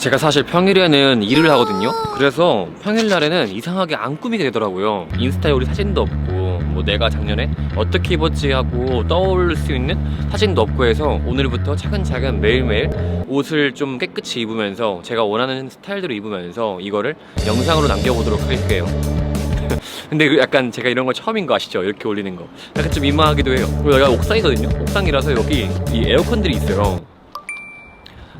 제가 사실 평일에는 일을 하거든요. 그래서 평일날에는 이상하게 안 꾸미게 되더라고요. 인스타에 우리 사진도 없고, 뭐 내가 작년에 어떻게 입었지 하고 떠올릴 수 있는 사진도 없고 해서 오늘부터 차근차근 매일매일 옷을 좀 깨끗이 입으면서 제가 원하는 스타일대로 입으면서 이거를 영상으로 남겨보도록 할게요. 근데 그 약간 제가 이런 거 처음인 거 아시죠? 이렇게 올리는 거. 약간 좀 민망하기도 해요. 그리고 여기가 옥상이거든요. 옥상이라서 여기 이 에어컨들이 있어요.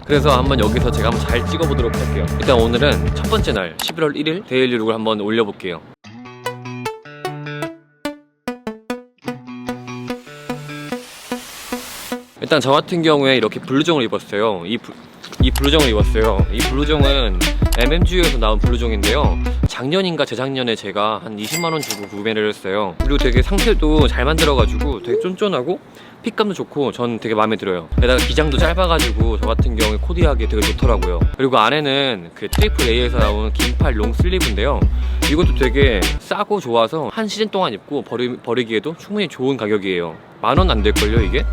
그래서 한번 여기서 제가 한번 잘 찍어보도록 할게요. 일단 오늘은 첫 번째 날 11월 1일 데일리 룩을 한번 올려볼게요. 일단 저 같은 경우에 이렇게 블루종을 입었어요. 이, 블- 이 블루종을 입었어요. 이 블루종은 MMG에서 나온 블루종인데요. 작년인가 재작년에 제가 한 20만원 주고 구매를 했어요. 그리고 되게 상태도 잘 만들어가지고 되게 쫀쫀하고 핏감도 좋고 전 되게 마음에 들어요. 게다가 기장도 짧아가지고 저 같은 경우에 코디하기 되게 좋더라고요. 그리고 안에는 그 트리플 A에서 나온 긴팔 롱 슬리브인데요. 이것도 되게 싸고 좋아서 한 시즌 동안 입고 버리, 버리기에도 충분히 좋은 가격이에요. 만 원 안 될걸요 이게?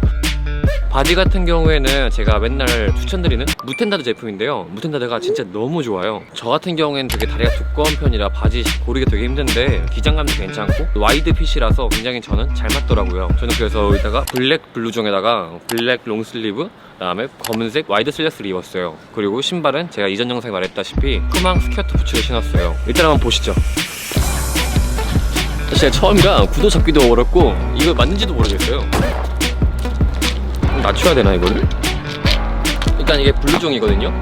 바지 같은 경우에는 제가 맨날 추천드리는 무텐다드 제품인데요. 무텐다드가 진짜 너무 좋아요. 저 같은 경우에는 되게 다리가 두꺼운 편이라 바지 고르기 되게 힘든데 기장감도 괜찮고 와이드 핏이라서 굉장히 저는 잘 맞더라고요. 저는 그래서 여기다가 블랙 블루종에다가 블랙 롱슬리브 그다음에 검은색 와이드 슬랙스를 입었어요. 그리고 신발은 제가 이전 영상에 말했다시피 크망 스커트 부츠를 신었어요. 일단 한번 보시죠. 사실 처음이라 구도 잡기도 어렵고 이거 맞는지도 모르겠어요. 좀 낮춰야 되나 이거를? 일단 이게 블루종이거든요.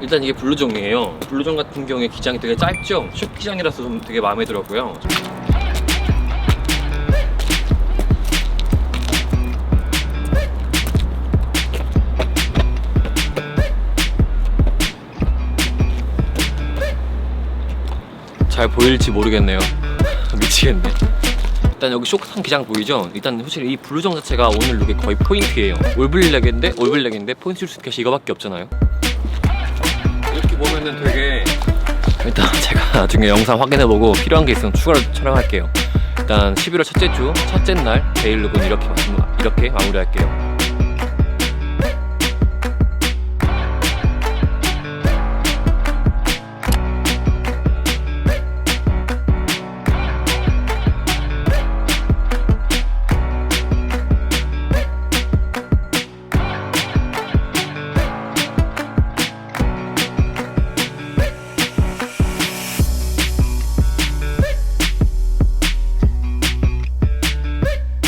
일단 이게 블루종이에요. 블루종 같은 경우에 기장이 되게 짧죠? 슛 기장이라서 좀 되게 마음에 들었고요. 잘 보일지 모르겠네요. 미치겠네. 일단 여기 쇼크상 기장 보이죠? 일단 솔직히 이 블루정 자체가 오늘 룩의 거의 포인트예요. 올블랙인데 올블랙인데 포인트 줄 수 있는 게 이거밖에 없잖아요. 이렇게 보면은 되게 일단 제가 나중에 영상 확인해보고 필요한 게 있으면 추가로 촬영할게요. 일단 11월 첫째 주 첫째 날 데일 룩은 이렇게 이렇게 마무리할게요.